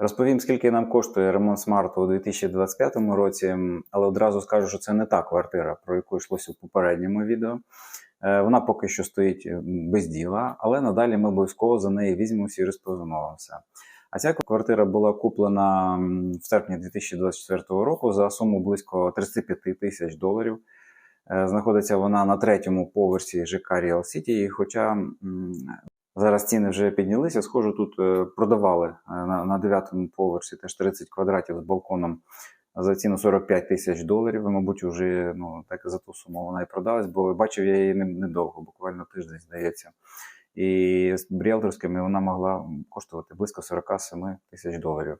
Розповім, скільки нам коштує ремонт смарту у 2025 році, але одразу скажу, що це не та квартира, про яку йшлося в попередньому відео. Е, Вона поки що стоїть без діла, але надалі ми обов'язково за неї візьмемося і розповімо вам все. А ця квартира була куплена в серпні 2024 року за суму близько 35 тисяч доларів. Е, Знаходиться вона на третьому поверсі ЖК Real City, хоча зараз ціни вже піднялися, схоже, тут е, продавали е, на, на дев'ятому поверсі теж 30 квадратів з балконом за ціну 45 тисяч доларів. Мабуть, вже ну, так за ту суму вона і продалась, бо бачив я її недовго, буквально тиждень, здається. І з бріалторськими вона могла коштувати близько 47 тисяч доларів.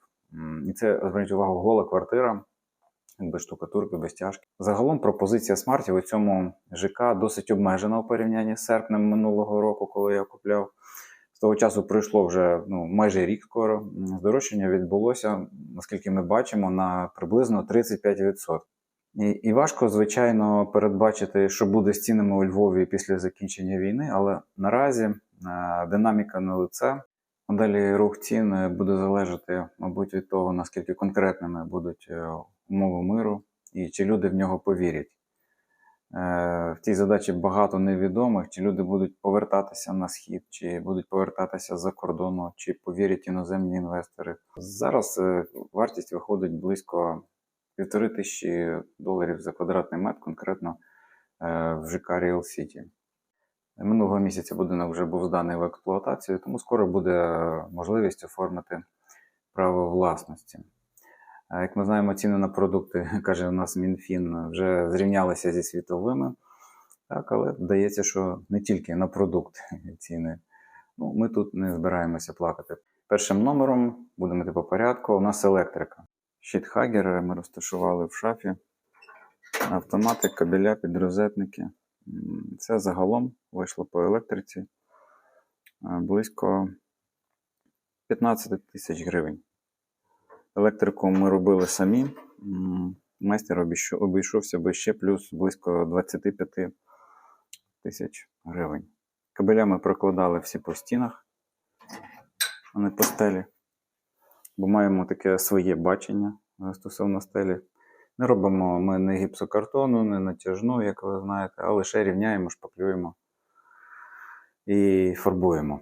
І це, зверніть увагу, гола квартира, без штукатурки, без тяжки. Загалом пропозиція смартів у цьому ЖК досить обмежена у порівнянні з серпнем минулого року, коли я купляв. З того часу пройшло вже ну, майже рік скоро. Здорожчання відбулося, наскільки ми бачимо, на приблизно 35%. І, і важко, звичайно, передбачити, що буде з цінами у Львові після закінчення війни, але наразі е, динаміка на лице. Далі рух цін е, буде залежати, мабуть, від того, наскільки конкретними будуть е, умови миру і чи люди в нього повірять. Е, В цій задачі багато невідомих, чи люди будуть повертатися на схід, чи будуть повертатися з-за кордону, чи повірять іноземні інвестори. Зараз е, вартість виходить близько півтори тисячі доларів за квадратний метр, конкретно е, в ЖК Real City. Минулого місяця будинок вже був зданий в експлуатацію, тому скоро буде можливість оформити право власності. Як ми знаємо, ціни на продукти, каже у нас Мінфін, вже зрівнялися зі світовими. Так, але вдається, що не тільки на продукт ціни. Ну, ми тут не збираємося плакати. Першим номером, будемо йти по порядку, у нас електрика. Щитхагер ми розташували в шафі. Автомати, кабеля, підрозетники. Це загалом вийшло по електриці е, близько 15 тисяч гривень. Електрику ми робили самі. Майстер обійшовся би ще плюс близько 25 тисяч гривень. Кабеля ми прокладали всі по стінах, а не по стелі. Бо маємо таке своє бачення стосовно стелі. Не робимо ми не гіпсокартону, не натяжну, як ви знаєте, а лише рівняємо, шпаклюємо і фарбуємо.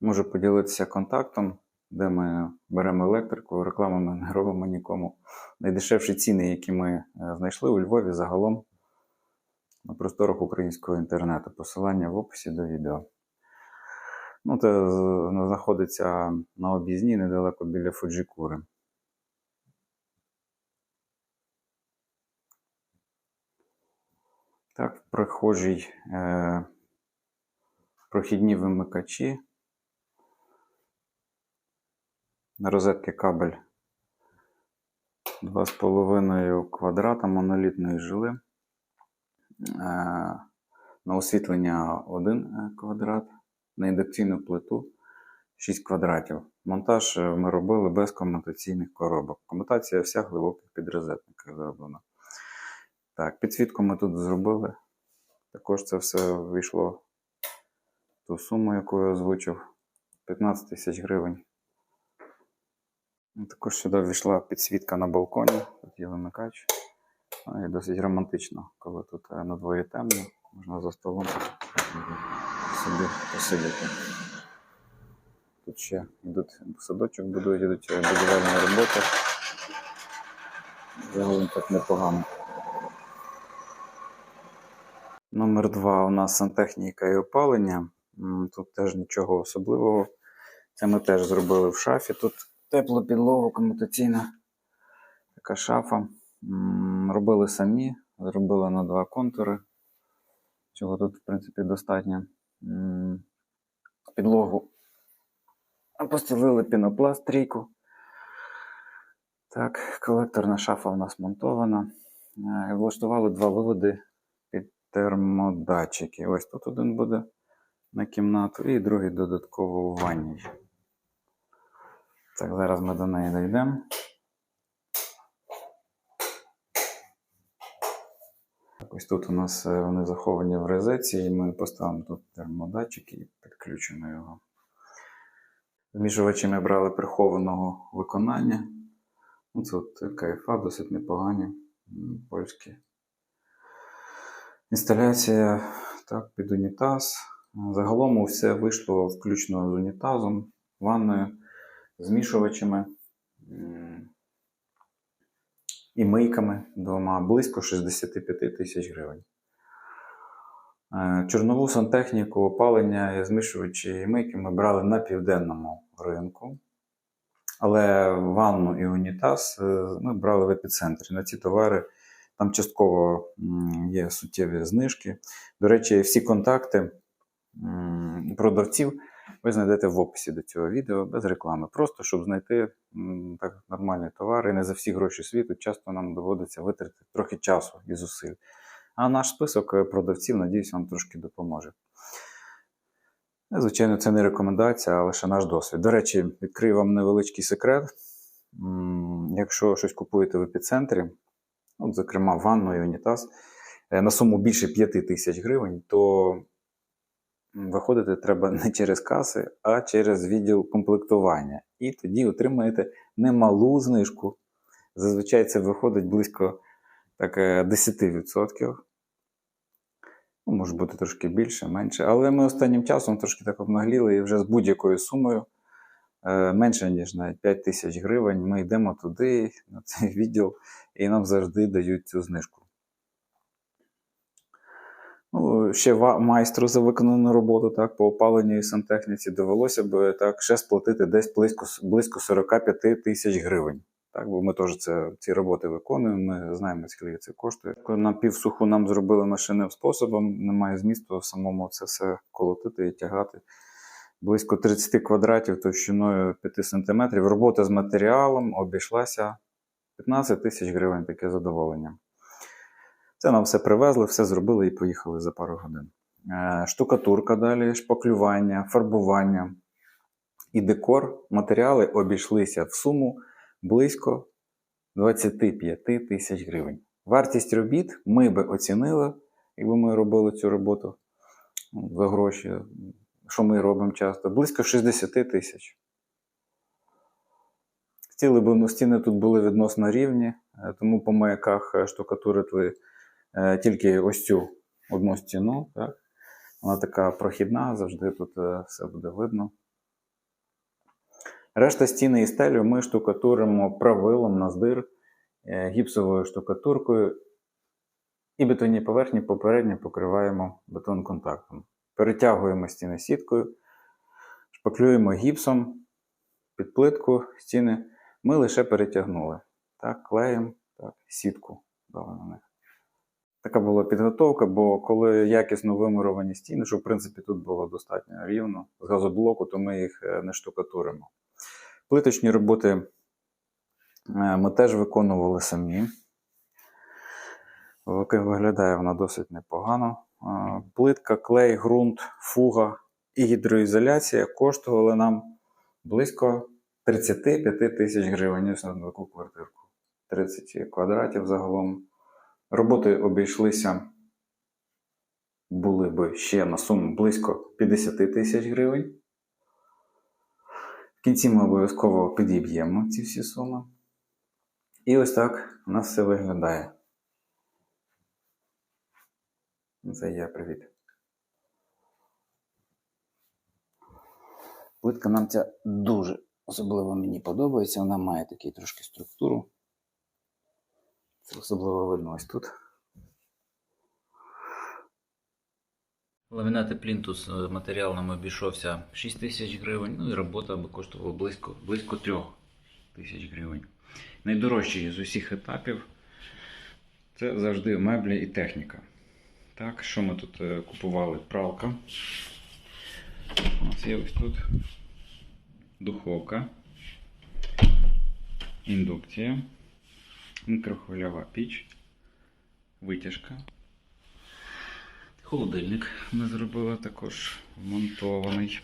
Можу поділитися контактом, де ми беремо електрику, рекламу ми не робимо нікому. Найдешевші ціни, які ми е, знайшли у Львові загалом на просторах українського інтернету. Посилання в описі до відео. Ну, це знаходиться на об'їзні недалеко біля Фуджікури. Так, в е, прохідні вимикачі. На розетки кабель 2,5 квадрата монолітної жили. Е, на освітлення 1 квадрат, на індукційну плиту 6 квадратів. Монтаж е, ми робили без комутаційних коробок. Комутація вся глибоких підрозетниках зроблена. Так, підсвітку ми тут зробили. Також це все вийшло ту суму, яку я озвучив 15 тисяч гривень. Ну, Також сюди війшла підсвітка на балконі, тут є вимикач. Ну, І досить романтично, коли тут е, на дворі темно, можна за столом собі посидіти. Тут ще йдуть садочок будують, йдуть е, будівельні роботи. Загалом так непогано. Номер два у нас сантехніка і опалення. Тут теж нічого особливого. Це ми теж зробили в шафі. Тут тепла підлога, комутаційна така шафа. Робили самі, зробили на два контури. Чого тут, в принципі, достатньо. Підлогу постелили пінопласт трійку. Так, колекторна шафа у нас монтована. Е, Влаштували два виводи під термодатчики. Ось тут один буде на кімнату і другий додатково у ванній. Так, зараз ми до неї дійдемо. Ось тут у нас е, вони заховані в розетці, і ми поставимо тут термодатчик і підключимо його. Змішувачі ми брали прихованого виконання. Ну, це от КФА, досить непогані, польські. Інсталяція так, під унітаз. Загалом все вийшло включно з унітазом, ванною, змішувачами і мийками вдома близько 65 тисяч гривень. Е, Чорнову сантехніку, опалення, і змішувачі і мийки ми брали на південному ринку. Але ванну і унітаз е, ми брали в епіцентрі. На ці товари там частково є суттєві знижки. До речі, всі контакти продавців ви знайдете в описі до цього відео без реклами. Просто щоб знайти так, нормальний товар і не за всі гроші світу, часто нам доводиться витратити трохи часу і зусиль. А наш список е, продавців, надіюсь, вам трошки допоможе. Е, Звичайно, це не рекомендація, а лише наш досвід. До речі, відкрию вам невеличкий секрет. Якщо щось купуєте в епіцентрі, от, зокрема, ванну і унітаз, е, на суму більше 5 тисяч гривень, то виходити треба не через каси, а через відділ комплектування. І тоді отримаєте немалу знижку. Зазвичай це виходить близько так, е, 10%. Ну, може бути трошки більше, менше. Але ми останнім часом трошки так обнагліли і вже з будь-якою сумою, е, менше, ніж навіть 5 тисяч гривень, ми йдемо туди, на цей відділ, і нам завжди дають цю знижку. Ну, ще майстру за виконану роботу так, по опаленню і сантехніці довелося б так, ще сплатити десь близько, близько 45 тисяч гривень. Так, бо ми теж це, ці роботи виконуємо, ми знаємо, скільки це коштує. На півсуху нам зробили машинним способом, немає змісту самому це все колотити і тягати. Близько 30 квадратів товщиною 5 см. Робота з матеріалом обійшлася 15 тисяч гривень, таке задоволення. Це нам все привезли, все зробили і поїхали за пару годин. Е, Штукатурка далі, шпаклювання, фарбування і декор. Матеріали обійшлися в суму близько 25 тисяч гривень. Вартість робіт ми би оцінили, якби ми робили цю роботу ну, за гроші, що ми робимо часто, близько 60 тисяч. Ну, стіни тут були відносно рівні, е, тому по маяках е, штукатурили е, тільки ось цю одну стіну. Так? Вона така прохідна, завжди тут е, все буде видно. Решта стіни і стелю ми штукатуримо правилом на здир, е, гіпсовою штукатуркою і бетонні поверхні попередньо покриваємо бетон-контактом. Перетягуємо стіни сіткою, шпаклюємо гіпсом під плитку стіни. Ми лише перетягнули. Так, клеєм, так, сітку дали на них. Така була підготовка, бо коли якісно вимуровані стіни, що в принципі тут було достатньо рівно з газоблоку, то ми їх е, не штукатуримо. Плиточні роботи е, ми теж виконували самі. Виглядає вона досить непогано. Е, Плитка, клей, ґрунт, фуга і гідроізоляція коштували нам близько 35 тисяч гривень на таку квартирку. 30 квадратів загалом. Роботи обійшлися були би ще на суму близько 50 тисяч гривень. В кінці ми обов'язково підіб'ємо ці всі суми. І ось так у нас все виглядає. Це я привіт. Плитка нам ця дуже особливо мені подобається. Вона має таку трошки структуру. Це особливо видно ось тут. Ламінати плінтус е, матеріал нам обійшовся 6 тисяч гривень, ну і робота би коштувала близько, близько 3 тисяч гривень. Найдорожчий з усіх етапів це завжди меблі і техніка. Так, що ми тут е, купували? Пралка. Нас є ось тут духовка, індукція, мікрохвильова піч, витяжка. Холодильник ми зробили також вмонтований.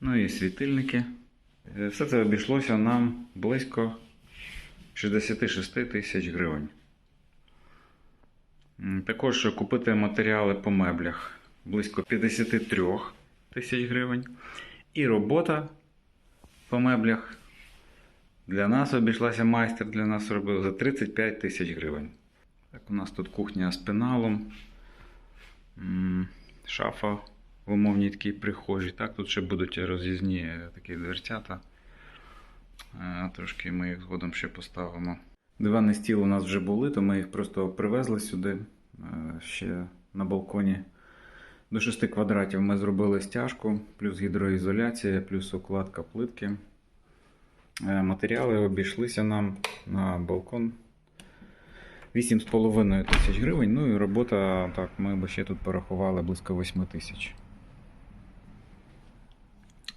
Ну і світильники. Е, Все це обійшлося нам близько 66 тисяч гривень. Також купити матеріали по меблях близько 53 тисяч гривень. І робота по меблях для нас обійшлася майстер для нас робив за 35 тисяч гривень. Так, у нас тут кухня з пеналом, шафа в умовній такій прихожій. Так, тут ще будуть роз'їзні такі дверцята. Е, Трошки ми їх згодом ще поставимо. Дивани стіл у нас вже були, то ми їх просто привезли сюди. Е, Ще на балконі до 6 квадратів ми зробили стяжку, плюс гідроізоляція, плюс укладка плитки. Е, Матеріали обійшлися нам на балкон 8,5 тисяч гривень. Ну і робота, так, ми б ще тут порахували близько 8 тисяч.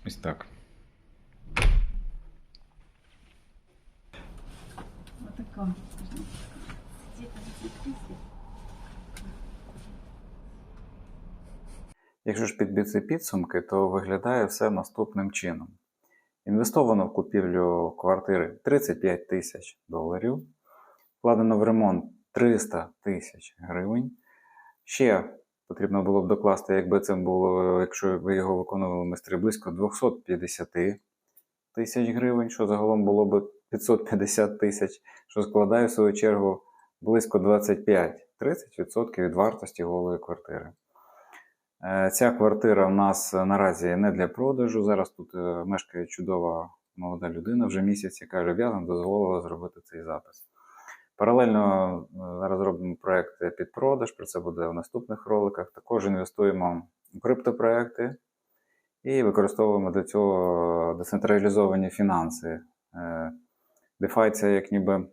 Ось так. Вот Якщо ж підбити підсумки, то виглядає все наступним чином. Інвестовано в купівлю квартири 35 тисяч доларів, вкладено в ремонт 300 тисяч гривень. Ще потрібно було б докласти, якби це було, якщо б його виконували майстри, близько 250 тисяч гривень, що загалом було б 550 тисяч, що складає в свою чергу близько 25-30% від вартості голої квартири. Е, Ця квартира в нас наразі не для продажу. Зараз тут е, мешкає чудова молода людина вже місяць, яка жив'язана дозволила зробити цей запис. Паралельно е, зараз робимо проекти під продаж, про це буде в наступних роликах. Також інвестуємо у криптопроекти і використовуємо для цього децентралізовані фінанси. Е, DeFi – це як ніби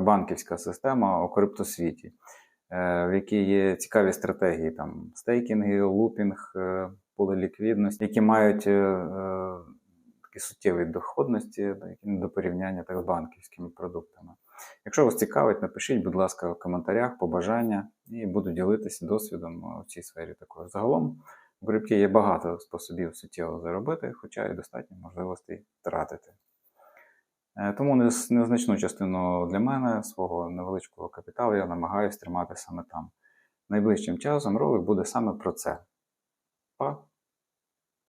банківська система у криптосвіті е, в якій є цікаві стратегії, там стейкінги, лупінг, е, пули ліквідності, які мають е, е, такі суттєві доходності, які не до порівняння так з банківськими продуктами. Якщо вас цікавить, напишіть, будь ласка, в коментарях побажання і буду ділитися досвідом у цій сфері також. Загалом в крипті є багато способів суттєво заробити, хоча і достатньо можливостей втратити. Е, Тому незначну частину для мене свого невеличкого капіталу я намагаюся тримати саме там. Найближчим часом ролик буде саме про це. Па!